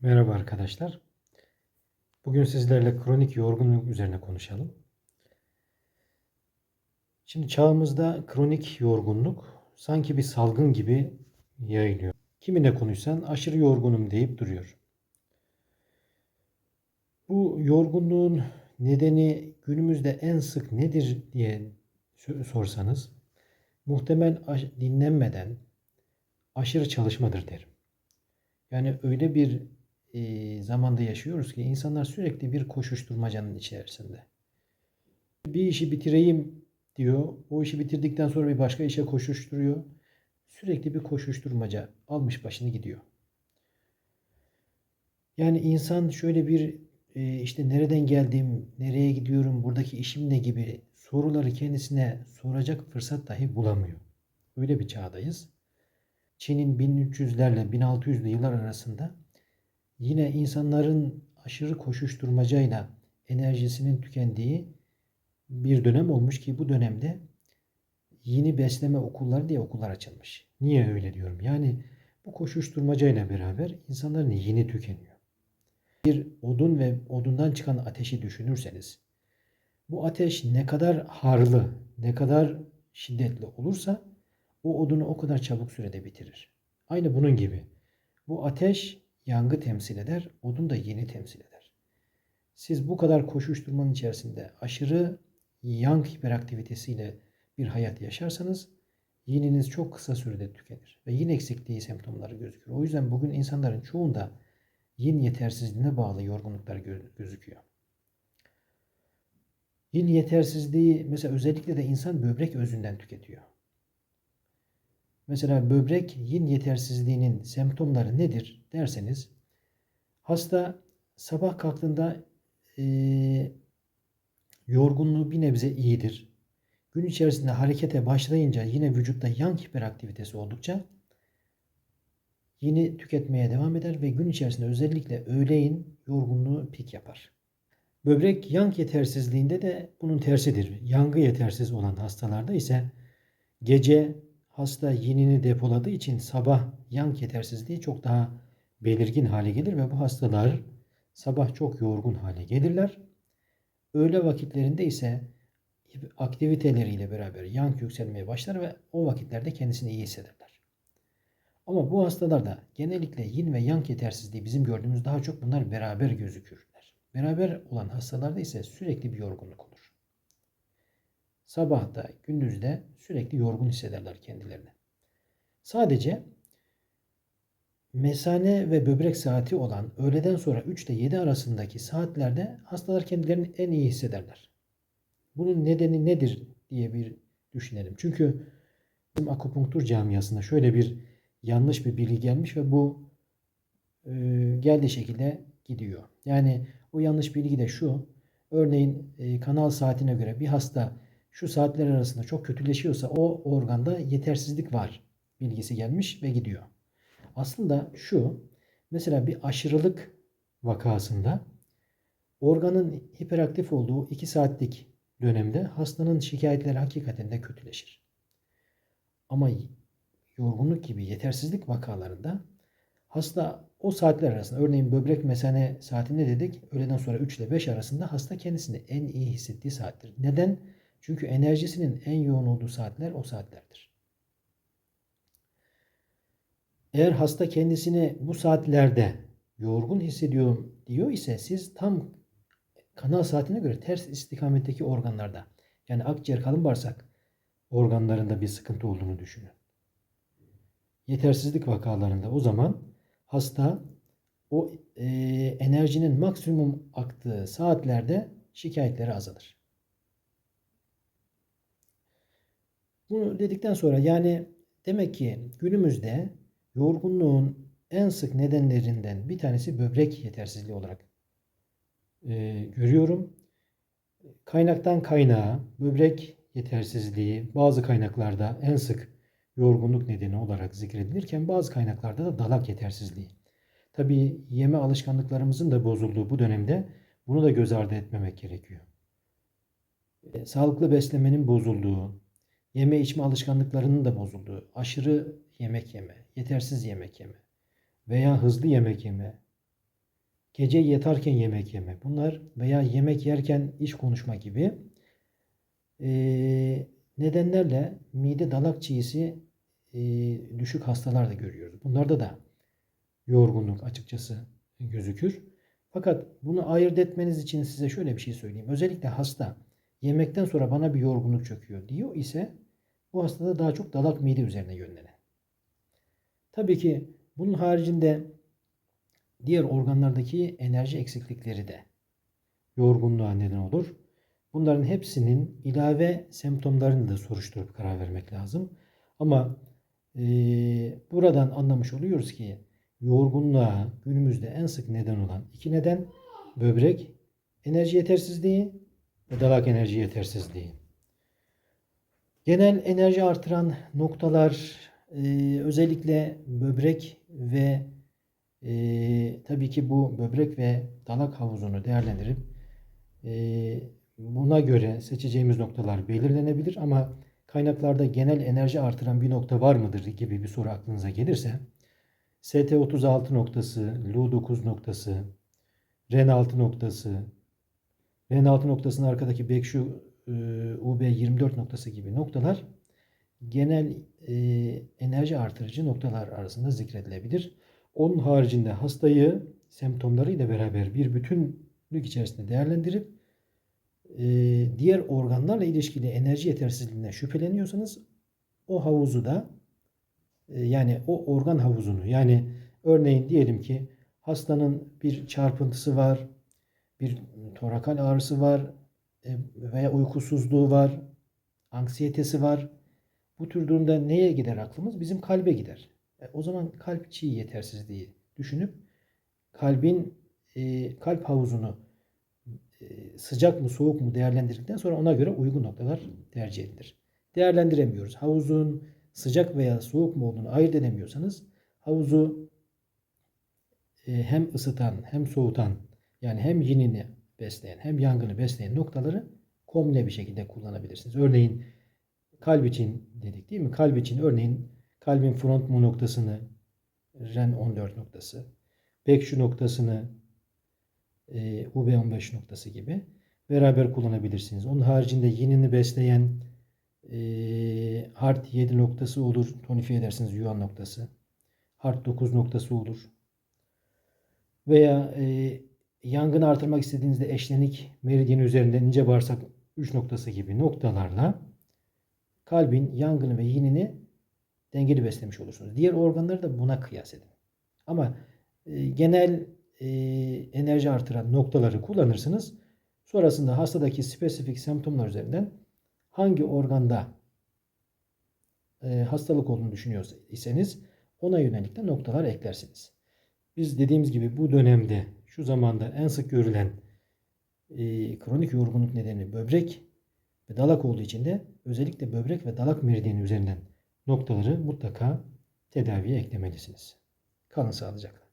Merhaba arkadaşlar. Bugün sizlerle kronik yorgunluk üzerine konuşalım. Şimdi çağımızda kronik yorgunluk sanki bir salgın gibi yayılıyor. Kiminle konuşsan aşırı yorgunum deyip duruyor. Bu yorgunluğun nedeni günümüzde en sık nedir diye sorsanız muhtemel dinlenmeden aşırı çalışmadır derim. Yani öyle bir e, zamanda yaşıyoruz ki insanlar sürekli bir koşuşturmacanın içerisinde. Bir işi bitireyim diyor. O işi bitirdikten sonra bir başka işe koşuşturuyor. Sürekli bir koşuşturmaca almış başını gidiyor. Yani insan şöyle bir e, işte nereden geldim, nereye gidiyorum, buradaki işim ne gibi soruları kendisine soracak fırsat dahi bulamıyor. Öyle bir çağdayız. Çin'in 1300'lerle 1600'lü yıllar arasında yine insanların aşırı koşuşturmacayla enerjisinin tükendiği bir dönem olmuş ki bu dönemde yeni besleme okulları diye okullar açılmış. Niye öyle diyorum? Yani bu koşuşturmacayla beraber insanların yeni tükeniyor. Bir odun ve odundan çıkan ateşi düşünürseniz bu ateş ne kadar harlı, ne kadar şiddetli olursa o odunu o kadar çabuk sürede bitirir. Aynı bunun gibi. Bu ateş yangı temsil eder, odun da yeni temsil eder. Siz bu kadar koşuşturmanın içerisinde aşırı yang hiperaktivitesiyle bir hayat yaşarsanız yininiz çok kısa sürede tükenir ve yin eksikliği semptomları gözükür. O yüzden bugün insanların çoğunda yin yetersizliğine bağlı yorgunluklar gözüküyor. Yin yetersizliği mesela özellikle de insan böbrek özünden tüketiyor. Mesela böbrek yin yetersizliğinin semptomları nedir derseniz hasta sabah kalktığında e, yorgunluğu bir nebze iyidir. Gün içerisinde harekete başlayınca yine vücutta yang hiperaktivitesi oldukça yine tüketmeye devam eder ve gün içerisinde özellikle öğleyin yorgunluğu pik yapar. Böbrek yang yetersizliğinde de bunun tersidir. Yangı yetersiz olan hastalarda ise gece hasta yinini depoladığı için sabah yang yetersizliği çok daha belirgin hale gelir ve bu hastalar sabah çok yorgun hale gelirler. Öğle vakitlerinde ise aktiviteleriyle beraber yang yükselmeye başlar ve o vakitlerde kendisini iyi hissederler. Ama bu hastalarda genellikle yin ve yang yetersizliği bizim gördüğümüz daha çok bunlar beraber gözükürler. Beraber olan hastalarda ise sürekli bir yorgunluk olur. Sabahta, gündüzde sürekli yorgun hissederler kendilerini. Sadece mesane ve böbrek saati olan öğleden sonra 3 ile 7 arasındaki saatlerde hastalar kendilerini en iyi hissederler. Bunun nedeni nedir diye bir düşünelim. Çünkü bizim akupunktur camiasında şöyle bir yanlış bir bilgi gelmiş ve bu e, geldiği şekilde gidiyor. Yani o yanlış bilgi de şu. Örneğin e, kanal saatine göre bir hasta şu saatler arasında çok kötüleşiyorsa o organda yetersizlik var bilgisi gelmiş ve gidiyor. Aslında şu mesela bir aşırılık vakasında organın hiperaktif olduğu 2 saatlik dönemde hastanın şikayetleri hakikaten de kötüleşir. Ama yorgunluk gibi yetersizlik vakalarında hasta o saatler arasında örneğin böbrek mesane saatinde dedik öğleden sonra 3 ile 5 arasında hasta kendisini en iyi hissettiği saattir. Neden? Çünkü enerjisinin en yoğun olduğu saatler o saatlerdir. Eğer hasta kendisini bu saatlerde yorgun hissediyorum diyor ise siz tam kanal saatine göre ters istikametteki organlarda yani akciğer kalın bağırsak organlarında bir sıkıntı olduğunu düşünün. Yetersizlik vakalarında o zaman hasta o e, enerjinin maksimum aktığı saatlerde şikayetleri azalır. Bunu dedikten sonra yani demek ki günümüzde yorgunluğun en sık nedenlerinden bir tanesi böbrek yetersizliği olarak e, görüyorum. Kaynaktan kaynağa böbrek yetersizliği bazı kaynaklarda en sık yorgunluk nedeni olarak zikredilirken bazı kaynaklarda da dalak yetersizliği. Tabi yeme alışkanlıklarımızın da bozulduğu bu dönemde bunu da göz ardı etmemek gerekiyor. E, sağlıklı beslemenin bozulduğu, yeme içme alışkanlıklarının da bozulduğu, aşırı yemek yeme, yetersiz yemek yeme veya hızlı yemek yeme gece yatarken yemek yeme. Bunlar veya yemek yerken iş konuşma gibi e, nedenlerle mide dalak çiğsi e, düşük hastalar da görüyoruz. Bunlarda da yorgunluk açıkçası gözükür. Fakat bunu ayırt etmeniz için size şöyle bir şey söyleyeyim. Özellikle hasta yemekten sonra bana bir yorgunluk çöküyor diyor ise bu hastada daha çok dalak mide üzerine yönlenen. Tabii ki bunun haricinde diğer organlardaki enerji eksiklikleri de yorgunluğa neden olur. Bunların hepsinin ilave semptomlarını da soruşturup karar vermek lazım. Ama e, buradan anlamış oluyoruz ki yorgunluğa günümüzde en sık neden olan iki neden böbrek enerji yetersizliği dalak enerji yetersizliği. Genel enerji artıran noktalar e, özellikle böbrek ve e, tabii ki bu böbrek ve dalak havuzunu değerlendirip e, buna göre seçeceğimiz noktalar belirlenebilir ama kaynaklarda genel enerji artıran bir nokta var mıdır gibi bir soru aklınıza gelirse ST36 noktası, LU9 noktası, REN6 noktası, REN6 noktasının arkadaki Bekşu e, UB24 noktası gibi noktalar genel e, enerji artırıcı noktalar arasında zikredilebilir. Onun haricinde hastayı semptomlarıyla beraber bir bütünlük içerisinde değerlendirip e, diğer organlarla ilişkili enerji yetersizliğinden şüpheleniyorsanız o havuzu da e, yani o organ havuzunu yani örneğin diyelim ki hastanın bir çarpıntısı var, bir torakal ağrısı var e, veya uykusuzluğu var, anksiyetesi var. Bu tür durumda neye gider aklımız? Bizim kalbe gider. E, o zaman kalp çiğ yetersizliği düşünüp kalbin e, kalp havuzunu sıcak mı soğuk mu değerlendirdikten sonra ona göre uygun noktalar tercih edilir. Değerlendiremiyoruz. Havuzun sıcak veya soğuk mu olduğunu ayırt edemiyorsanız havuzu hem ısıtan hem soğutan yani hem yinini besleyen hem yangını besleyen noktaları komple bir şekilde kullanabilirsiniz. Örneğin kalp için dedik değil mi? Kalp için örneğin kalbin front mu noktasını REN 14 noktası, Bekşu noktasını e, UB15 noktası gibi beraber kullanabilirsiniz. Onun haricinde yinini besleyen e, Hart 7 noktası olur. Tonifiye edersiniz Yuan noktası. Hart 9 noktası olur. Veya e, yangını artırmak istediğinizde eşlenik meridyen üzerinden ince bağırsak 3 noktası gibi noktalarla kalbin yangını ve yinini dengeli beslemiş olursunuz. Diğer organları da buna kıyas edin. Ama e, genel e, enerji artıran noktaları kullanırsınız. Sonrasında hastadaki spesifik semptomlar üzerinden hangi organda e, hastalık olduğunu düşünüyorsanız ona yönelik de noktalar eklersiniz. Biz dediğimiz gibi bu dönemde şu zamanda en sık görülen e, kronik yorgunluk nedeni böbrek ve dalak olduğu için de özellikle böbrek ve dalak meridyeni üzerinden noktaları mutlaka tedaviye eklemelisiniz. Kalın sağlıcakla.